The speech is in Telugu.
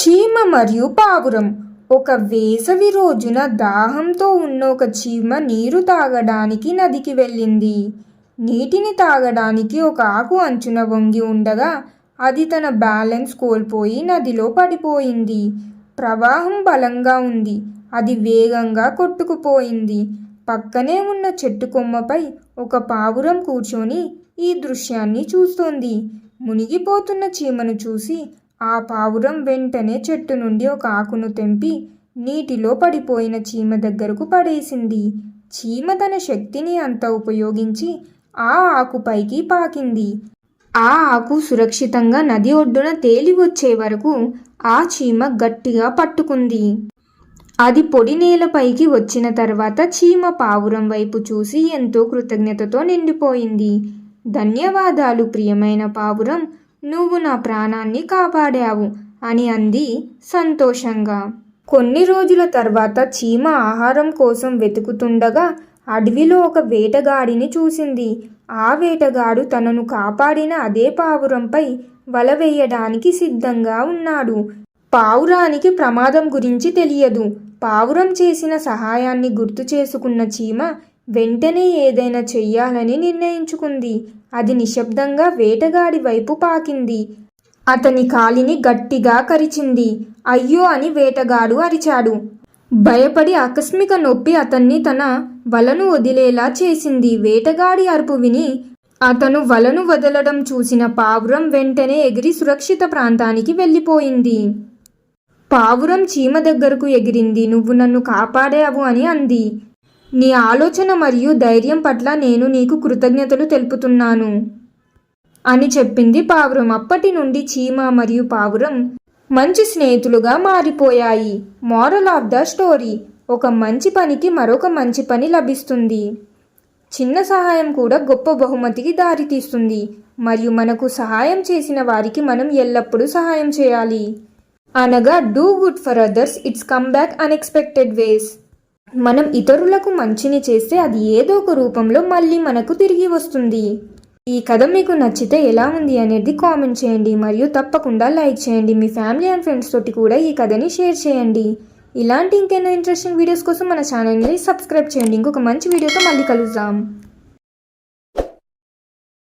చీమ మరియు పావురం. ఒక వేసవి రోజున దాహంతో ఉన్న ఒక చీమ నీరు తాగడానికి నదికి వెళ్ళింది. నీటిని తాగడానికి ఒక ఆకు అంచున వంగి ఉండగా అది తన బ్యాలెన్స్ కోల్పోయి నదిలో పడిపోయింది. ప్రవాహం బలంగా ఉంది. అది వేగంగా కొట్టుకుపోయింది. పక్కనే ఉన్న చెట్టు కొమ్మపై ఒక పావురం కూర్చొని ఈ దృశ్యాన్ని చూస్తోంది. మునిగిపోతున్న చీమను చూసి ఆ పావురం వెంటనే చెట్టు నుండి ఒక ఆకును తెంపి నీటిలో పడిపోయిన చీమ దగ్గరకు పడేసింది. చీమ తన శక్తిని అంతా ఉపయోగించి ఆ ఆకుపైకి పాకింది. ఆ ఆకు సురక్షితంగా నది ఒడ్డున తేలి వచ్చే వరకు ఆ చీమ గట్టిగా పట్టుకుంది. అది పొడి నేలపైకి వచ్చిన తర్వాత చీమ పావురం వైపు చూసి ఎంతో కృతజ్ఞతతో నిండిపోయింది. ధన్యవాదాలు ప్రియమైన పావురం. నువ్వు నా ప్రాణాన్ని కాపాడావు అని అంది సంతోషంగా. కొన్ని రోజుల తర్వాత చీమ ఆహారం కోసం వెతుకుతుండగా అడవిలో ఒక వేటగాడిని చూసింది. ఆ వేటగాడు తనను కాపాడిన అదే పావురంపై వల వేయడానికి సిద్ధంగా ఉన్నాడు. పావురానికి ప్రమాదం గురించి తెలియదు. పావురం చేసిన సహాయాన్ని గుర్తు చేసుకున్న చీమ వెంటనే ఏదైనా చెయ్యాలని నిర్ణయించుకుంది. అది నిశ్శబ్దంగా వేటగాడి వైపు పాకింది. అతని కాలిని గట్టిగా కరిచింది. అయ్యో అని వేటగాడు అరిచాడు. భయపడి ఆకస్మిక నొప్పి అతన్ని తన వలను వదిలేలా చేసింది. వేటగాడి అరుపు విని అతను వలను వదలడం చూసిన పావురం వెంటనే ఎగిరి సురక్షిత ప్రాంతానికి వెళ్ళిపోయింది. పావురం చీమ దగ్గరకు ఎగిరింది. నువ్వు నన్ను కాపాడావు అని అంది. నీ ఆలోచన మరియు ధైర్యం పట్ల నేను నీకు కృతజ్ఞతలు తెలుపుతున్నాను. అని చెప్పింది పావురం. అప్పటి నుండి చీమ మరియు పావురం మంచి స్నేహితులుగా మారిపోయాయి. Moral of the story. ఒక మంచి పనికి మరొక మంచి పని లభిస్తుంది. చిన్న సహాయం కూడా గొప్ప బహుమతికి దారితీస్తుంది. మరియు మనకు సహాయం చేసిన వారికి మనం ఎల్లప్పుడూ సహాయం చేయాలి. అనగా do good for others it's come back unexpected ways మనం ఇతరులకు మంచిని చేస్తే అది ఏదో ఒక రూపంలో మళ్ళీ మనకు తిరిగి వస్తుంది. ఈ కథ మీకు నచ్చితే ఎలా ఉంది అనేది కామెంట్ చేయండి మరియు తప్పకుండా లైక్ చేయండి. మీ ఫ్యామిలీ అండ్ ఫ్రెండ్స్ తోటి కూడా ఈ కథని షేర్ చేయండి. ఇలాంటి ఇంకెన్నో ఇంట్రెస్టింగ్ వీడియోస్ కోసం మన ఛానల్ని సబ్స్క్రైబ్ చేయండి. ఇంకొక మంచి వీడియోతో మళ్ళీ కలుద్దాం.